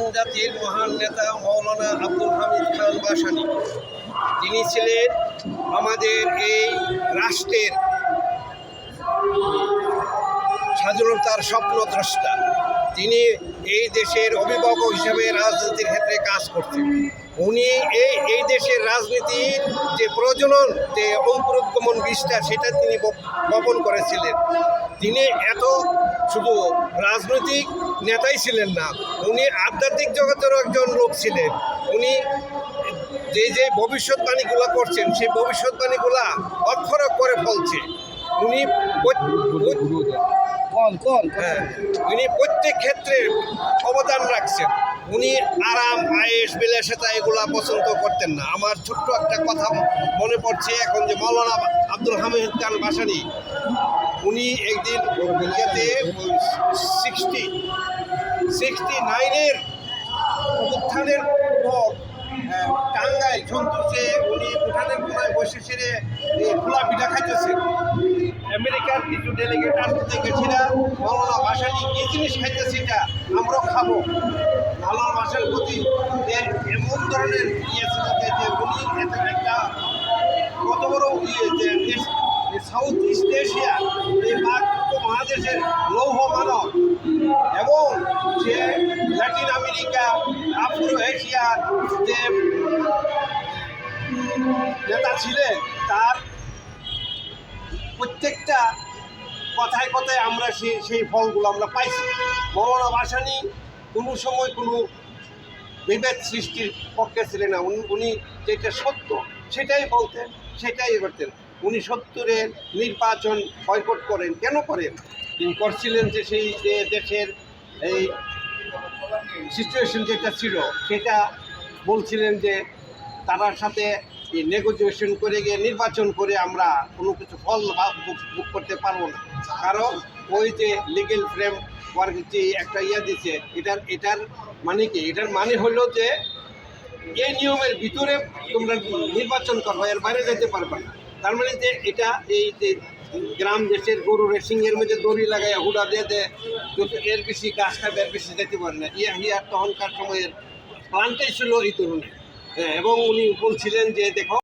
মুসলমান জাতির মহান নেতা মৌলানা আব্দুল হামিদ খান বাসানি। তিনি ছিলেন আমাদের এই রাষ্ট্রের স্বাধীনতার স্বপ্নদ্রষ্টা। তিনি এই দেশের অভিভাবক হিসেবে রাজনীতির ক্ষেত্রে কাজ করতেন উনি এই এই দেশের রাজনীতির যে প্রজনন, যে অঙ্কুরোদ্গমন বীজটা সেটা তিনি বপ- বপন করেছিলেন। তিনি এত শুধু রাজনৈতিক নেতাই ছিলেন না, উনি আধ্যাত্মিক জগতেরও একজন লোক ছিলেন। উনি যে যে ভবিষ্যৎবাণীগুলো করছেন, সেই ভবিষ্যৎবাণীগুলা অক্ষর করে ফলছে। উনি কোন কোন হ্যাঁ, উনি প্রত্যেক ক্ষেত্রে অবদান রাখছেন। উনি আরাম আয়েস বিলাসিতা এগুলা পছন্দ করতেন না। আমার ছোট্ট একটা কথা মনে পড়ছে এখন যে মৌলানা আব্দুল হামিদ খান বাসানি উনি একদিন ইয়াতে সিক্সটি সিক্সটি নাইনের উত্থানের পর আহ, টাঙ্গাইল সন্তোষে উনি উঠানের কোনায় বসে সেরে খোলা পিঠা খাইতেছেন। আমেরিকার কিছু ডেলিগেট আসতে গেছিলা মৌলানা ভাসানি কি জিনিস খাইতেছে এটা আমরাও খাব। মৌলানা ভাষার প্রতি এমন ধরনের ইয়ে ছিল যে উনি একটা কত বড় ইয়ে যে সাউথ ইস্ট এশিয়া এই মহাদেশের লৌহ মানব এবং যে ল্যাটিন আমেরিকা আফ্রো এশিয়ার যে নেতা ছিলেন, তার প্রত্যেকটা কথায় কথায় আমরা সেই সেই ফলগুলো আমরা পাইছি। মৌলানা ভাসানি কোনো সময় কোনো বিভেদ সৃষ্টির পক্ষে ছিলেন না। উনি উনি যেটা সত্য সেটাই বলতেন, সেটাই করতেন। উনি সত্তরের নির্বাচন বয়কট করেন। কেন করেন? তিনি করছিলেন যে সেই যে দেশের এই সিচুয়েশন যেটা ছিল, সেটা বলছিলেন যে তার সাথে নেগোসিয়েশন করে গিয়ে নির্বাচন করে আমরা কোনো কিছু ফল বা- ভোগ- ভোগ করতে পারব না। কারণ ওই যে লিগেল ফ্রেম ওয়ার্ক যে একটা ইয়ে দিচ্ছে এটার এটার মানে কি? এটার মানে হলো যে এই নিয়মের ভিতরে তোমরা নির্বাচন করবে এর বাইরে যেতে পারবে না। তার মানে যে এটা এই যে গ্রাম দেশের গরু রেসিংয়ের মধ্যে দড়ি লাগাই হুডা দিয়ে দেয় এর বেশি গাছ খাবে এর বেশি যেতে পারে না। ইয়া হিয়ার তখনকার সময়ের প্লানটাই ছিল এই হ্যাঁ, এবং উনি বলছিলেন যে দেখো